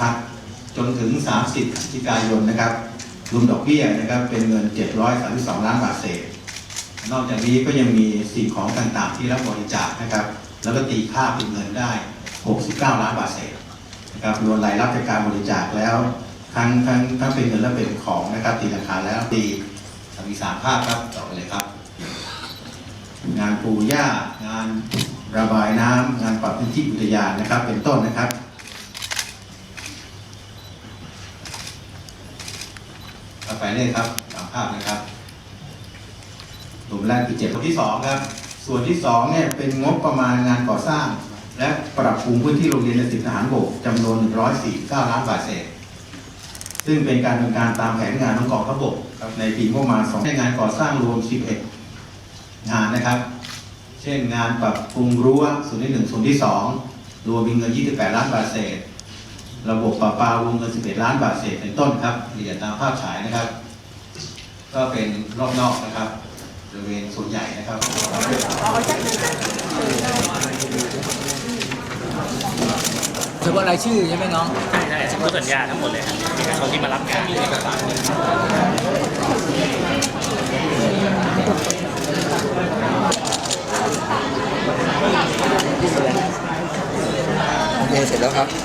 พัฒน์จนถึง 30พฤศจิกายนนะครับรวมดอกเบี้ยนะครับเป็นเงิน 732 ล้านบาทเศษ นอกจากนี้ก็ยังมีสิ่งของต่างๆ ที่รับบริจาคนะครับ แล้วก็ตีค่าเป็นเงินได้ 69 ล้านบาทเศษนะครับรวมรายรับจากการบริจาคแล้วทั้งทั้งทั้งเป็นเงินและเป็นของนะครับตีราคาแล้วตีมีสามภาพครับต่อไปเลยครับ งานปูหญ้างานระบายน้ำงานปรับพื้นที่อุทยานนะครับ เป็นต้นนะครับ ต่อไปเลยครับสามภาพนะครับกลุ่มแรกคือเจ็ดส่วนที่สองครับ ส่วนที่สองเนี่ยเป็นงบประมาณงานก่อสร้าง และปรับปรุงพื้นที่โรงเรียนในสิบทหารบกจำนวน 149 ล้านบาทเศษ ซึ่งเป็นการดำเนินการตามแผนงานของกองทัพบกครับในปีงบประมาณสองงานก่อสร้างรวม 11 งานนะครับ เช่นงานปรับปรุงรั้วส่วนที่หนึ่งส่วนที่สองรวมมีเงิน 28 ล้านบาทเศษ ระบบประปาวงเงิน 11 ล้านบาทเศษเป็นต้นครับเหลียดตามภาพฉายนะครับ ก็เป็นรอบนอกนะครับบริเวณส่วนใหญ่นะครับถือว่าอะไรชื่อใช่ไหมน้อง ใช่ใช่ฉันกสัญญาทั้งหมดเลยเอเขาที่มารับงานเรโอเคเสร็จแล้วครับ